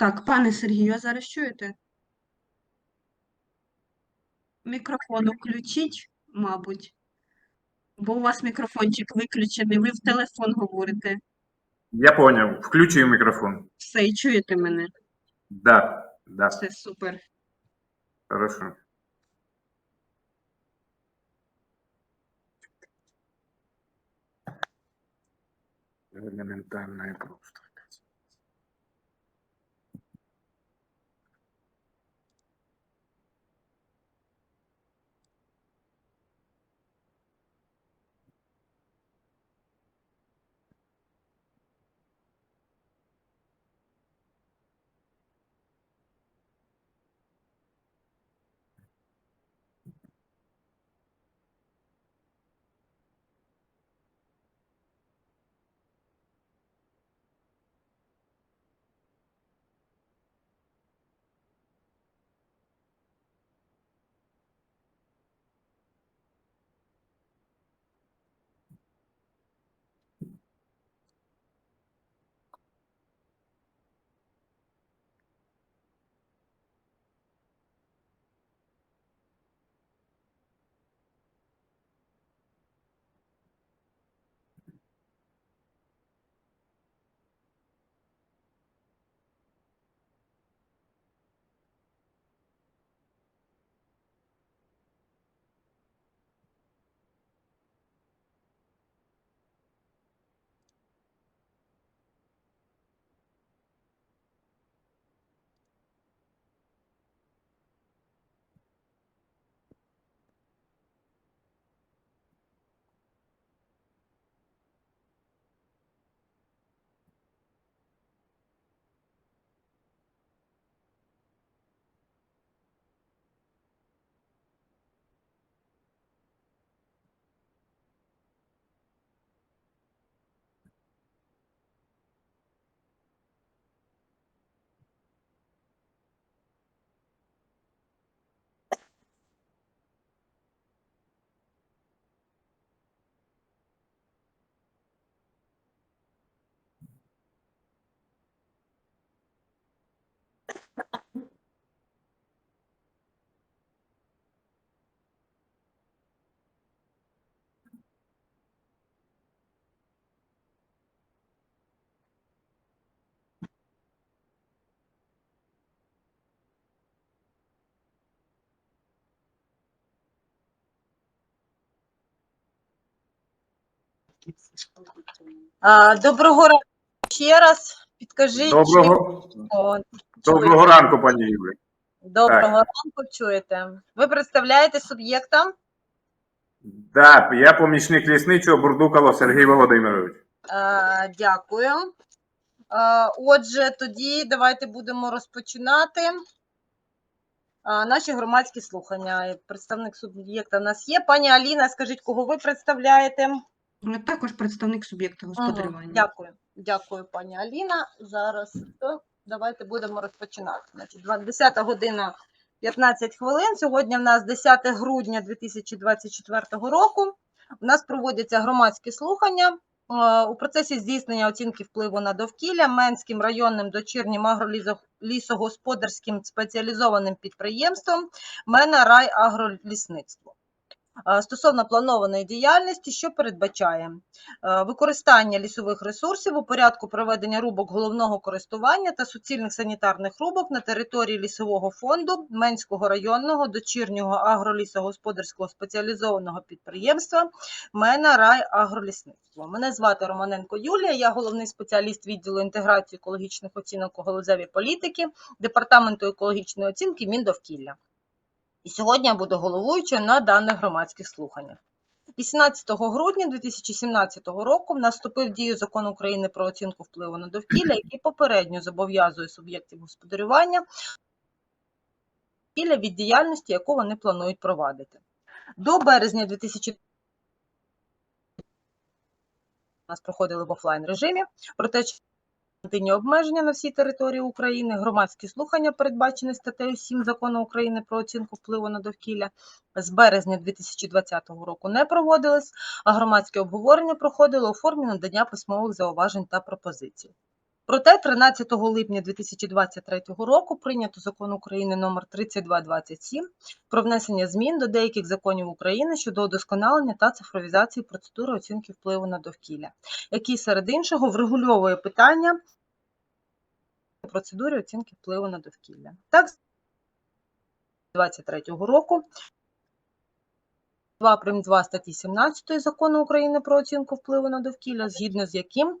Так, пане Сергію, а зараз чуєте? Мікрофон включіть, мабуть, бо у вас мікрофончик виключений, ви в телефон говорите. Я понял. Включив мікрофон. Все, і чуєте мене. Да, да, Все супер. хорошо. Элементарное просто. Доброго ранку ще раз. Підкажіть, Доброго, чи доброго ранку, пані Юлі. доброго ранку чуєте. Ви представляєте суб'єкта? Да, я помічник лісничого Бурдукало Сергій Володимирович. А, Дякую. А, Отже, тоді давайте будемо розпочинати а, наші громадські слухання. Представник суб'єкта в нас є. Пані Аліна, скажіть, кого ви представляєте? Ну, Також представник суб'єкта господарювання. Дякую, дякую, пані Аліна. Зараз то, давайте будемо розпочинати. Значить, 10 година 15 хвилин. Сьогодні в нас 10 грудня 2024 року. У нас проводяться громадські слухання. Е, У процесі здійснення оцінки впливу на довкілля Менським районним дочірнім агролісогосподарським спеціалізованим підприємством Мена Рай Агролісництво. Е, Стосовно планованої діяльності, що передбачає Е, використання лісових ресурсів у порядку проведення рубок головного користування та суцільних санітарних рубок на території лісового фонду Менського районного дочірнього агролісогосподарського спеціалізованого підприємства Мена Рай Агролісництво. Мене звати Романенко Юлія, я головний спеціаліст відділу інтеграції екологічних оцінок у галузевій політики Департаменту екологічної оцінки Міндовкілля. І сьогодні я буду головуючою на даних громадських слуханнях. 18 грудня 2017 року наступив дію закон України про оцінку впливу на довкілля, який попередньо зобов'язує суб'єктів господарювання від діяльності, яку вони планують провадити. До березня 2000 у нас проходили в офлайн режимі, проте карантинні обмеження на всій території України, громадські слухання, передбачені статтею 7 Закону України про оцінку впливу на довкілля, з березня 2020 року не проводились, а громадське обговорення проходило у формі надання письмових зауважень та пропозицій. Проте 13 липня 2023 року прийнято закон України номер 3227 про внесення змін до деяких законів України щодо удосконалення та цифровізації процедури оцінки впливу на довкілля, який серед іншого врегульовує питання процедури оцінки впливу на довкілля. Так, з 2023 року 2 прим. 2 статті 17 Закону України про оцінку впливу на довкілля, згідно з яким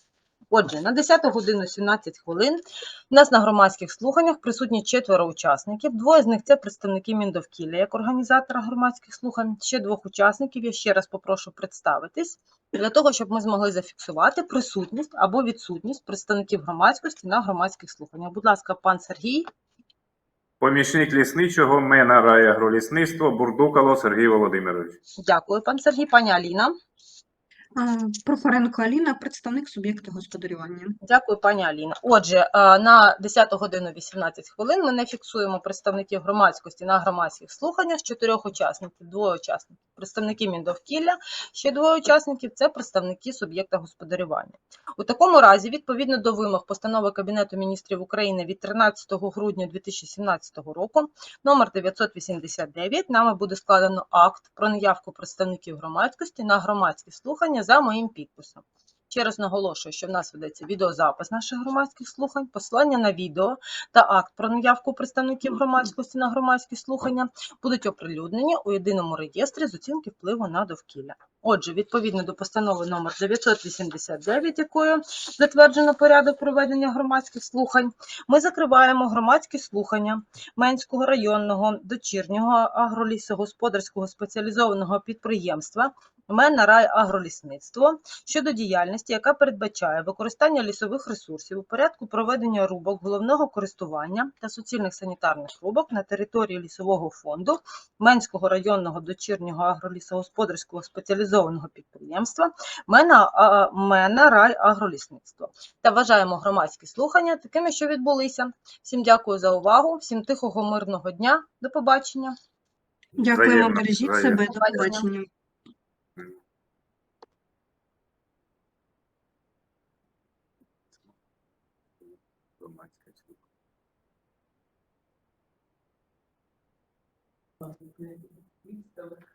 Отже, на 10 годину 17 хвилин у нас на громадських слуханнях присутні четверо учасників. Двоє з них це представники Міндовкілля як організатора громадських слухань. Ще двох учасників я ще раз попрошу представитись для того, щоб ми змогли зафіксувати присутність або відсутність представників громадськості на громадських слуханнях. Будь ласка, пан Сергій. Помічник лісничого Мена райагролісництво Бурдукало Сергій Володимирович. Дякую, пан Сергій. Пані Аліна. А, Прохоренко Аліна, представник суб'єкта господарювання. Дякую, пані Аліна. Отже, е, на 10 годину 18 хвилин ми не фіксуємо представників громадськості на громадських слуханнях чотирьох учасників, двоє учасників, представники Міндовкілля, ще двоє учасників це представники суб'єкта господарювання. У такому разі, відповідно до вимог постанови Кабінету міністрів України від 13 грудня 2017 року, номер 989, нами буде складено акт про наявку представників громадськості на громадські слухання за моїм підписом. Ще раз наголошую, що в нас ведеться відеозапис наших громадських слухань, посилання на відео та акт про наявку представників громадськості на громадські слухання будуть оприлюднені у єдиному реєстрі з оцінки впливу на довкілля. Отже, відповідно до постанови номер 989, якою затверджено порядок проведення громадських слухань, ми закриваємо громадські слухання Менського районного дочірнього агролісогосподарського спеціалізованого підприємства Рай агролісництво щодо діяльності, яка передбачає використання лісових ресурсів у порядку проведення рубок головного користування та суцільних санітарних рубок на території лісового фонду Менського районного дочірнього агролісогосподарського спеціалізованого підприємства Мена, рай агролісництво. Та вважаємо громадські слухання такими, що відбулися. Всім дякую за увагу, всім тихого мирного дня. До побачення. Дякуємо, бережіть себе, до Побачення. Well, we still look